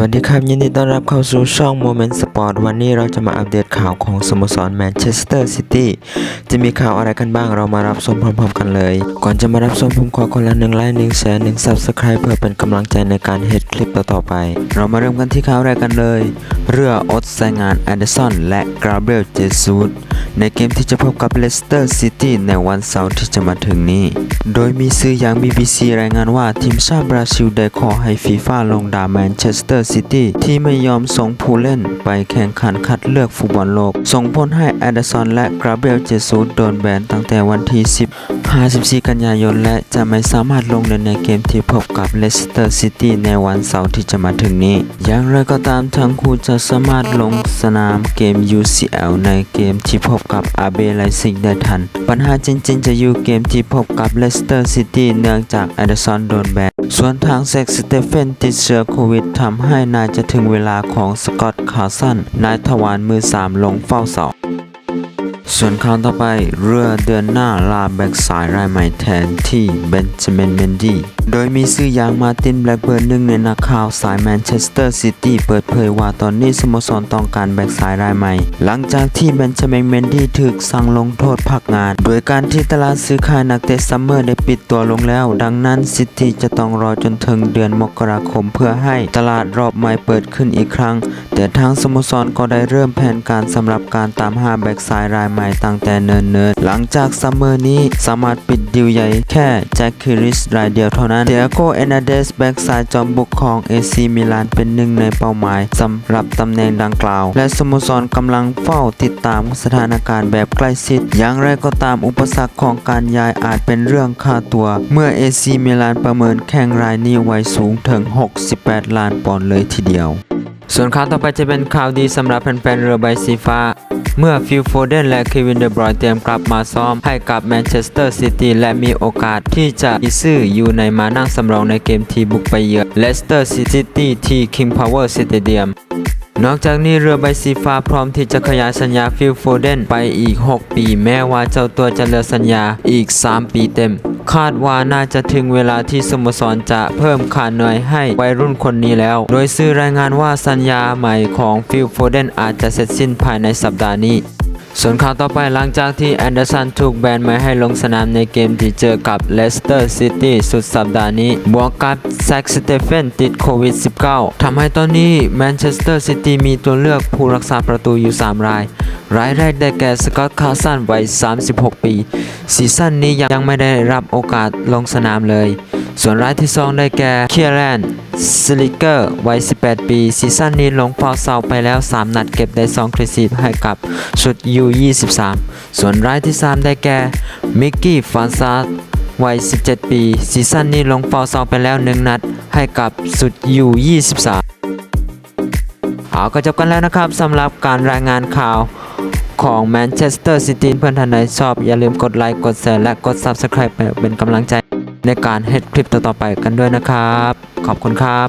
วัสดีครับ ยินดีต้อนรับเข้าสู่ช่อง Moment Sport วันนี้เราจะมาอัปเดตข่าวของสโมสรแมนเชสเตอร์ซิตี้จะมีข่าวอะไรกันบ้างเรามารับชมพร้อมๆกันเลย ก่อนจะมารับชมผมขอคนละหนึ่งไลค์หนึ่งแชร์หนึ่ง Subscribe เพื่อเป็นกำลังใจในการเฮ็ดคลิปต่อๆไป เรามาเริ่มกันที่ข่าวแรกกันเลย เรืออดไซงานแอนเดอร์สันและกราเบรียลเจซูส ในเกมที่จะพบกับเลสเตอร์ซิตี้ในวันเสาร์ที่จะมาถึงนี้ โดยมีสื่ออย่าง BBC รายงานว่าทีมชาติบราซิลได้ขอให้ฟีฟ่าลงดาแมนเชสเตอร์ซิตี้ที่ไม่ยอมส่งผู้เล่นไปแข่งขันคัดเลือกฟุตบอลโลก ส่งผลให้แอดสันและกราเบลเจสูสโดนแบนตั้งแต่วันที่ 10 54 กันยายน และจะไม่สามารถลงเล่นในเกมที่พบกับเลสเตอร์ซิตี้ในวันเสาร์ที่จะมาถึงนี้ อย่างไรก็ตามทั้งคู่จะสามารถลงสนามเกม UCL ในเกมที่พบกับอาเบไลซิกได้ทัน ปัญหาจริงๆ จะอยู่เกมที่พบกับเลสเตอร์ซิตี้เนื่องจากแอดสันโดนแบนส่วนทางเซ็กสเตเฟนติดเชื้อโควิดทำให้นายจะถึงเวลาของสกอตต์คาร์สันนายทวารมือสามลงเฝ้าเสา ส่วนข่าวต่อไปเรือเดือนหน้าลาแบ็กสายรายใหม่แทนที่เบนจามินเมนดี้ โดยมีสื่ออย่างมาตินแบล็กเบิร์นหนึ่งในนักข่าวสายแมนเชสเตอร์ซิตี้เปิดเผยว่าตอนนี้สโมสรต้องการแบ็กสายรายใหม่ หลังจากที่เบนจามินเมนดี้ถูกสั่งลงโทษพักงาน โดยการที่ตลาดซื้อขายนักเตะซัมเมอร์ได้ปิดตัวลงแล้ว ดังนั้นซิตี้จะต้องรอจนถึงเดือนมกราคมเพื่อให้ตลาดรอบใหม่เปิดขึ้นอีกครั้ง แต่ทางสโมสรก็ได้เริ่มแผนการสำหรับการตามหาแบ็กซ้ายรายใหม่ตั้งแต่เนิ่นๆหลังจากซัมเมอร์นี้สามารถปิดดิวใหญ่แค่แจ็คคิริสรายเดียวเท่านั้นเดียโกเอนาเดสแบ็กซ้ายจอมบุกของเอซีมิลานเป็นหนึ่งในเป้าหมายสำหรับตำแหน่งดังกล่าว และสโมสรกำลังเฝ้าติดตามสถานการณ์แบบใกล้ชิด อย่างไรก็ตามอุปสรรคของการย้ายอาจเป็นเรื่องค่าตัว เมื่อเอซีมิลานประเมินแข่งรายนี้ไว้สูงถึง 68 ล้านปอนด์เลยทีเดียว ส่วนข่าวต่อไปจะเป็นข่าวดีสำหรับแฟนๆเรือใบสีฟ้า เมื่อฟิลโฟเดนและเควินเดบรอยน์เตรียมกลับมาซ้อมให้กับแมนเชสเตอร์ซิตี้และมีโอกาสที่จะอีซื่ออยู่ในมานั่งสำรองในเกมที่บุกไปเยือนเลสเตอร์ซิตี้ที่ King Power Stadium นอกจากนี้เรือใบสีฟ้าพร้อมที่จะขยายสัญญาฟิลโฟเดนไปอีก 6 ปี แม้ว่าเจ้าตัวจะเหลือสัญญาอีก 3 ปีเต็ม คาดว่าน่าจะถึงเวลาที่สโมสรจะเพิ่มค่าเหนื่อยให้วัยรุ่นคนนี้แล้ว โดยซื้อรายงานว่าสัญญาใหม่ของฟิลโฟเดนอาจจะเสร็จสิ้นภายในสัปดาห์นี้ ส่วนข่าวต่อไปหลังจากที่แอนเดอร์สันถูกแบนไม่ให้ลงสนามในเกมที่เจอกับเลสเตอร์ซิตี้สุดสัปดาห์นี้ บวกกับแซกสเตเฟนติดโควิด -19 ทำให้ตอนนี้แมนเชสเตอร์ซิตี้มีตัวเลือกผู้รักษาประตูอยู่ 3 ราย รายแรกได้แก่สกอตต์คาร์สันวัย 36 ปี ซีซั่นนี้ยังไม่ได้รับโอกาสลงสนามเลย ส่วนรายที่ 2 ได้แก่เคียร์แลนสลิเกอร์วัย 18 ปี ซีซั่นนี้ลงเฝ้าเสาไปแล้ว 3 นัดเก็บได้ 2ครีซีฟให้กับชุด U23 ส่วนรายที่ 3 ได้แก่มิกกี้ฟานซาวัย 17 ปี ซีซั่นนี้ลงเฝ้าเสาไปแล้ว 1 นัด ให้กับสุด U23 เอาก็จบกันแล้วนะครับสำหรับการรายงานข่าวของแมนเชสเตอร์ซิตี้เพื่อนท่านใดชอบ อย่าลืมกดไลค์ กดแชร์และกด Subscribe เป็นกำลังใจ ในการเฮ็ดคลิปต่อๆไปกันด้วยนะครับ ขอบคุณครับ